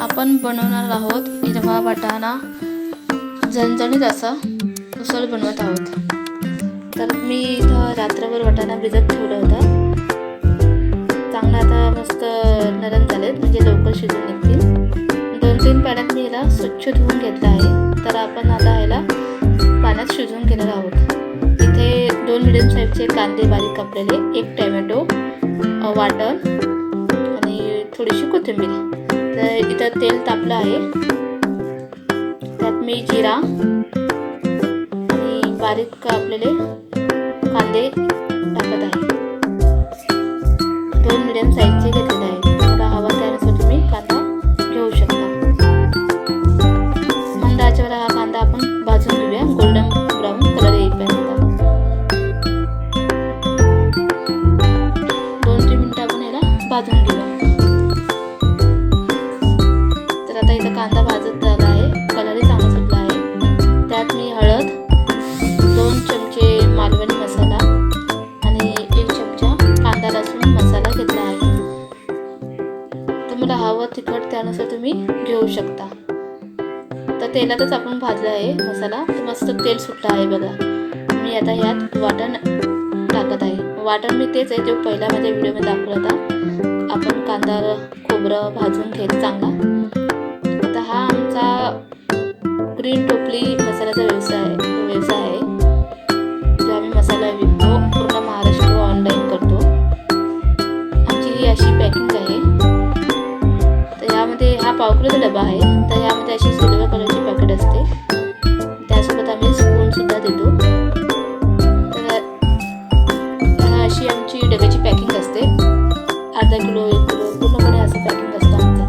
आपण बनवणार आहोत हिरवा वाटाणा. झणझणीत असा उसळ बनवत आहोत. तर मी इथं रात्रभर वाटाणा भिजत ठेवला होता. चांगला आता मस्त नरम झालेत म्हणजे लवकर शिजून निघतील. दोन तीन पाण्यात मी याला स्वच्छ धुवून घेतला आहे. तर आपण आता याला पाण्यात शिजवून घेणार आहोत. इथे दोन मिडियम साईजचे कांदे बारीक कापलेले एक टोमॅटो वाटण आणि थोडीशी कोथिंबीर. तर इथं तेल तापलं आहे. त्यात मी जिरा आणि बारीक कापलेले कांदे टाकत आहे. दोन मिडियम साईजचे घेतलेले आहेत. तुम्हाला हवा त्यानुसार तुम्ही कांदा घेऊ शकता. मंद आचेवर हा कांदा आपण भाजून घेऊया. गोल्डन ब्राऊन कलर येईपर्यंत. दोन तीन मिनटं आपण याला भाजून घेऊ. तुम्हाला हवं तिखट त्यानुसार तुम्ही घेऊ शकता. तर तेलातच आपण भाजला आहे मसाला. तर मस्त तेल सुटलं आहे बघा. मी आता यात वाटण टाकत आहे. वाटण मी तेच आहे जो पहिला माझ्या व्हिडिओमध्ये दाखवला होता. आपण कांदा खोबरं भाजून घेत चांगला. आता हा आमचा ग्रीन टोपली मसाल्याचा व्यवसाय आहे. सिल्वर डबा आहे तर यामध्ये अशी सिल्वर कलरची पॅकेट असते. त्यासोबत आम्ही स्पूनसुद्धा देतो. तर अशी आमची डब्याची पॅकिंग असते. अर्धा किलो एक किलो पूर्णपणे असं पॅकिंग असतं आमचं.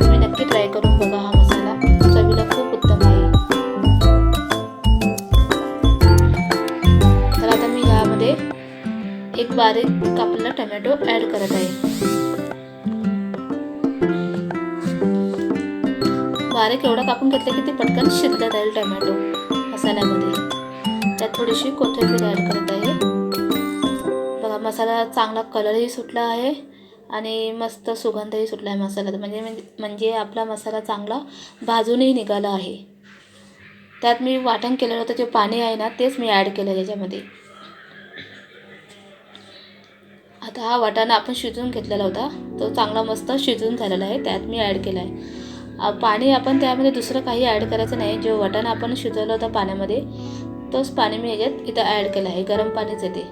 तुम्ही नक्की ट्राय करून बघा हा मसाला. चवीला खूप उत्तम आहे. तर आता मी यामध्ये एक बारीक कापलेला टोमॅटो ॲड करत आहे. बारीक एवढा कापून घेतलं की ते पटकन शिजलं जाईल टोमॅटो मसाल्यामध्ये. त्यात थोडीशी कोथिंबीर ॲड करत आहे. बघा मसाला चांगला कलरही सुटला आहे आणि मस्त सुगंधही सुटला आहे मसाल्यात. म्हणजे म्हणजे आपला मसाला चांगला भाजूनही निघाला आहे. त्यात मी वाटण केलेलं होतं जे पाणी आहे ना तेच मी ॲड केलं त्याच्यामध्ये आता हा वाटाणा आपण शिजून घेतलेला होता. तो चांगला मस्त शिजून झालेला आहे. त्यात मी ॲड केला आहे. पाणी आपण त्यामध्ये दुसरं काही ॲड करायचं नाही. जो वाटाणा आपण शिजवला होता पाण्यामध्ये तोच पाणी मी याच्यात इथं ॲड केलं आहे. गरम पाणीच येते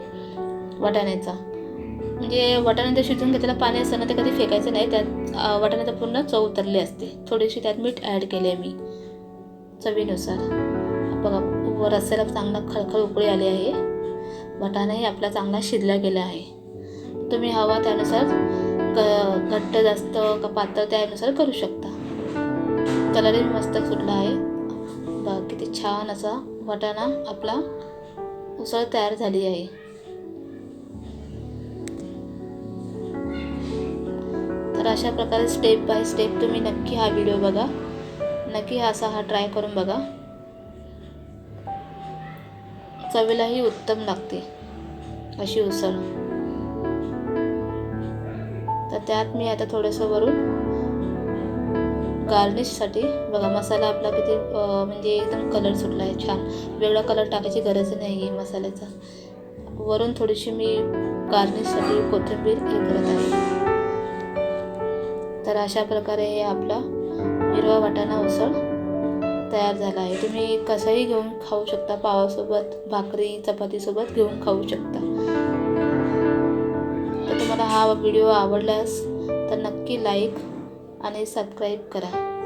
वाटाण्याचा. म्हणजे वाटाण्याचं शिजून घेतलेलं पाणी असताना ते कधी फेकायचं नाही. त्यात वाटाण्याचं पूर्ण चव उतरली असते. थोडीशी त्यात मीठ ॲड केले मी चवीनुसार. बघा वर रस्त्याला चांगला खळखळ उकळी आली आहे. वाटाणाही आपला चांगला शिजला गेला आहे. तुम्ही हवा त्यानुसार ग घट्ट जास्त का पातळ त्यानुसार करू शकता. कलरही मस्त सुटला आहे. बघा किती छान असा वाटाणा आपला उसळ तयार झाली आहे. तर अशा प्रकारे स्टेप बाय स्टेप तुम्ही नक्की हा व्हिडिओ बघा. नक्की असा हा ट्राय करून बघा. चवीलाही उत्तम लागते अशी उसळ. तर त्यात मी आता थोडंसं वरून गार्निशसाठी बघा मसाला आपला किती म्हणजे एकदम कलर सुटला आहे छान. वेगळा कलर टाकायची गरज नाही आहे मसाल्याचा. वरून थोडीशी मी गार्निशसाठी कोथिंबीर हे करत आहे. तर अशा प्रकारे हे आपला हिरवा वाटाणा उसळ तयार झाला आहे. तुम्ही कसंही घेऊन खाऊ शकता पावासोबत भाकरी चपातीसोबत घेऊन खाऊ शकता. तर तुम्हाला हा व्हिडिओ आवडल्यास तर नक्की लाईक आणि सबस्क्राईब करा.